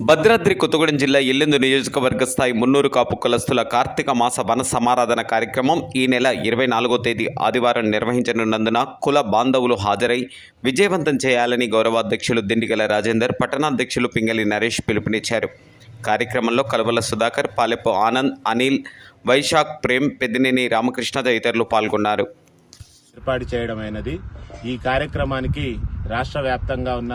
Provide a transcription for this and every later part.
భద్రాద్రి కొత్తగూడెం జిల్లా ఎల్లెందు నియోజకవర్గ స్థాయి మున్నూరు కాపు కులస్తుల కార్తీక మాస వన సమారాధన కార్యక్రమం ఈ నెల ఇరవై నాలుగో తేదీ ఆదివారం నిర్వహించనున్నందున కుల బాంధవులు హాజరై విజయవంతం చేయాలని గౌరవాధ్యక్షులు దిండిగల రాజేందర్ పట్టణాధ్యక్షులు పింగళి నరేష్ పిలుపునిచ్చారు. కార్యక్రమంలో కలువల సుధాకర్ పాలెపు ఆనంద్ అనిల్ వైశాఖ్ ప్రేమ్ పెద్దినేని రామకృష్ణ తదితరులు పాల్గొన్నారు. ఏర్పాటు చేయడమైనది. ఈ కార్యక్రమానికి రాష్ట్ర వ్యాప్తంగా ఉన్న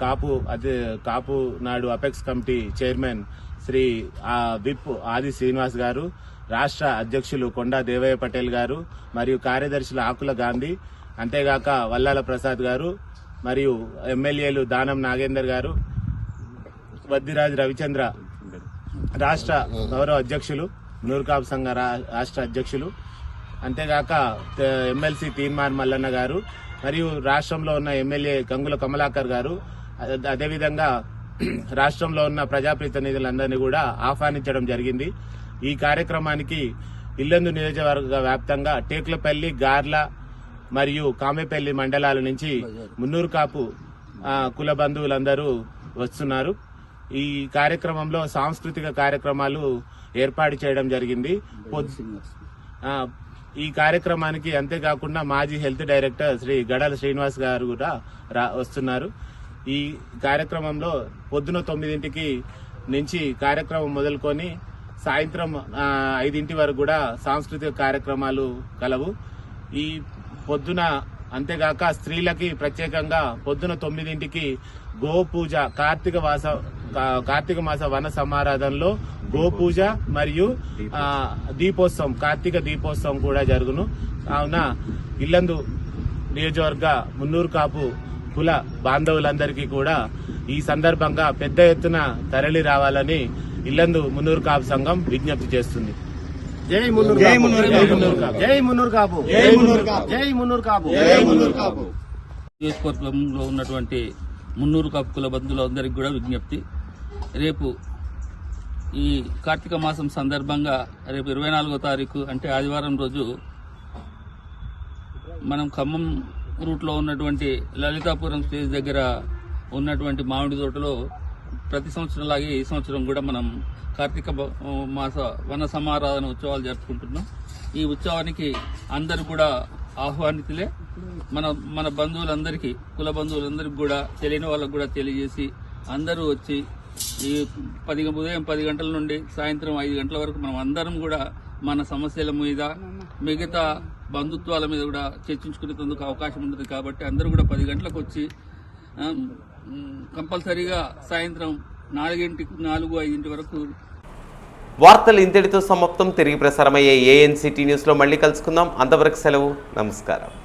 కాపు అదే Kapu Nadu apex committee chairman Shri ఆ, విప్ ఆది శ్రీనివాస్ గారు రాష్ట్ర అధ్యక్షులు కొండా దేవయ్య పటేల్ గారు మరియు కార్యదర్శులు ఆకుల గాంధీ అంతేగాక వల్లాల ప్రసాద్ గారు మరియు ఎమ్మెల్యేలు దానం నాగేందర్ గారు వద్దిరాజు రవిచంద్ర రాష్ట్ర గౌరవ అధ్యక్షులు నూర్కాబ్ సంఘ రా- రాష్ట్ర అధ్యక్షులు అంతేగాక ఎమ్మెల్సీ తీన్మార్ మల్లన్న గారు మరియు రాష్ట్రంలో ఉన్న ఎమ్మెల్యే గంగుల కమలాకర్ గారు అదేవిధంగా రాష్ట్రంలో ఉన్న ప్రజాప్రతినిధులందరినీ కూడా ఆహ్వానించడం జరిగింది. ఈ కార్యక్రమానికి ఇల్లందు నియోజకవర్గ వ్యాప్తంగా టేకులపల్లి గార్ల మరియు కామెపల్లి మండలాల నుంచి మున్నూరు కాపు కుల బంధువులందరూ వస్తున్నారు. ఈ కార్యక్రమంలో సాంస్కృతిక కార్యక్రమాలు ఏర్పాటు చేయడం జరిగింది. ఈ కార్యక్రమానికి అంతేకాకుండా మాజీ హెల్త్ డైరెక్టర్ శ్రీ గడల శ్రీనివాస్ గారు కూడా రా- వస్తున్నారు. ఈ కార్యక్రమంలో పొద్దున తొమ్మిదింటికి నుంచి కార్యక్రమం మొదలుకొని సాయంత్రం ఐదింటి వరకు కూడా సాంస్కృతిక కార్యక్రమాలు కలవు. ఈ పొద్దున అంతేగాక స్త్రీలకి ప్రత్యేకంగా పొద్దున తొమ్మిదింటికి గో పూజ కార్తీక వాస కార్తీక మాస వన సమారాధనలో గో పూజ మరియు ఆ, దీపోత్సవం కార్తీక దీపోత్సవం కూడా జరుగును కావున ఇల్లందు నియోజకవర్గ మున్నూరు కాపు కుల బాంధవులందరికీ కూడా ఈ సందర్భంగా పెద్ద ఎత్తున తరలి రావాలని ఇల్లందు మున్నూరు కాపు సంఘం విజ్ఞప్తి చేస్తుంది జై మున్నూరు జై కాపు. మున్నూరు జై కాపు. మున్నూరు కాపు. జై మున్నూరు కాపు జై మున్నూరు కాపు. జై మున్నూరు కాపు జై మున్నూరు కాపు. నియోజకవర్గంలో ఉన్నటువంటి మున్నూరు కాపు కుల బంధువులందరికీ కూడా విజ్ఞప్తి రేపు ఈ కార్తీక మాసం సందర్భంగా రేపు ఇరవై నాలుగో తారీఖు అంటే ఆదివారం రోజు మనం ఖమ్మం రూట్లో ఉన్నటువంటి లలితాపురం స్టేజ్ దగ్గర ఉన్నటువంటి మామిడి తోటలో ప్రతి సంవత్సరం లాగే ఈ సంవత్సరం కూడా మనం కార్తీక మాస వన సమారాధన ఉత్సవాలు జరుపుకుంటున్నాం. ఈ ఉత్సవానికి అందరూ కూడా ఆహ్వానితులే. మన మన బంధువులందరికీ కుల బంధువులందరికీ కూడా తెలియని వాళ్ళకు కూడా తెలియజేసి అందరూ వచ్చి ఈ పది ఉదయం పది గంటల నుండి సాయంత్రం ఐదు గంటల వరకు మనం అందరం కూడా మన సమస్యల మీద మిగతా బంధుత్వాల మీద కూడా చర్చించుకునేందుకు అవకాశం ఉంటుంది కాబట్టి అందరూ కూడా పది గంటలకు వచ్చి కంపల్సరీగా సాయంత్రం నాలుగింటి నాలుగు ఐదింటి వరకు వార్తలు ఇంతటితో సమాప్తం. తిరిగి ప్రసారమయ్యే ఏఎన్సిటీ న్యూస్లో మళ్ళీ కలుసుకుందాం. అంతవరకు సెలవు. నమస్కారం.